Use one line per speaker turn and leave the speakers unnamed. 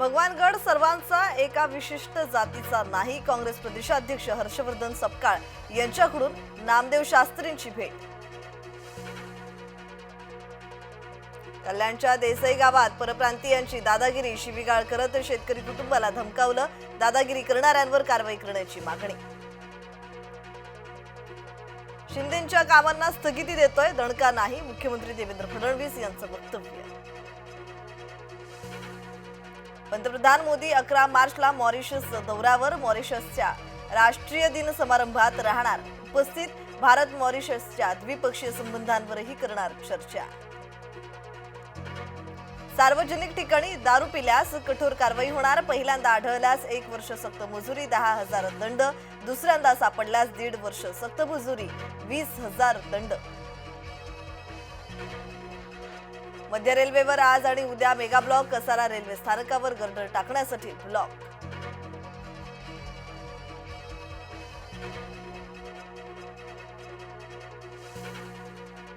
भगवानगड सर्वांचा एका विशिष्ट जातीचा नाही. काँग्रेस प्रदेशाध्यक्ष हर्षवर्धन सपकाळ यांच्याकडून नामदेव शास्त्रींची भेट. कल्याणच्या देसाई गावात परप्रांतीयांची दादागिरी शिवीगाळ करत शेतकरी कुटुंबाला धमकावलं दादागिरी करणाऱ्यांवर कारवाई करण्याची मागणी. शिंदेच्या कामांना स्थगिती देतोय दणका नाही मुख्यमंत्री देवेंद्र फडणवीस यांचं वक्तव्य. पंतप्रधान मोदी अकरा मार्चला मॉरिशस दौऱ्यावर मॉरिशसच्या राष्ट्रीय दिन समारंभात राहणार. उपस्थित भारत मॉरिशसच्या द्विपक्षीय संबंधांवरही करणार चर्चा. सार्वजनिक ठिकाणी दारू पिल्यास कठोर कारवाई होणार. पहिल्यांदा आढळल्यास एक वर्ष सक्त मजुरी दहा हजार दंड. दुसऱ्यांदा सापडल्यास दीड वर्ष सक्त मजुरी वीस हजार दंड. मध्य रेल्वेवर आज आणि उद्या मेगा ब्लॉक कसारा रेल्वे स्थानकावर गर्दर टाकण्यासाठी ब्लॉक